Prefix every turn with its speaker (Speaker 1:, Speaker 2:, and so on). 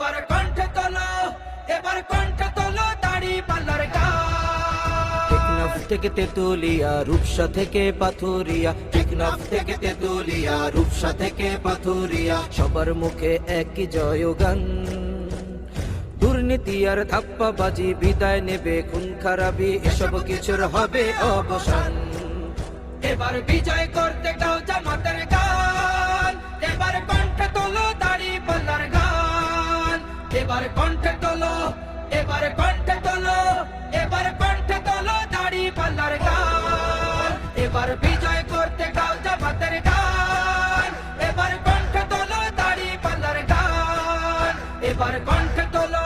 Speaker 1: এবার কণ্ঠে তোলো এবার কণ্ঠে তোলো দাড়ি পাল্লার
Speaker 2: টেকনাফ থেকে তেতুলিয়া রূপসা থেকে পাথুরিয়া। টেকনাফ থেকে তেতুলিয়া রূপসা থেকে পাথুরিয়া। সবার মুখে একই জয়গান। দুর্নীতি আর ধাপ্পাবাজি বিদায় নেবে খুন খারাপি এসব কিছুর হবে অবসান।
Speaker 1: এবার বিজয় করতে দাও এবার কণ্ঠে তোলো, এবারে কণ্ঠে তোলো, এবারে কণ্ঠে তোলো দাড়ি পাল্লার গান এবার বিজয় করতে গাও জামাতের গান এবারে কণ্ঠে তোলো দাড়ি পাল্লার গান এবারে কণ্ঠে তোলো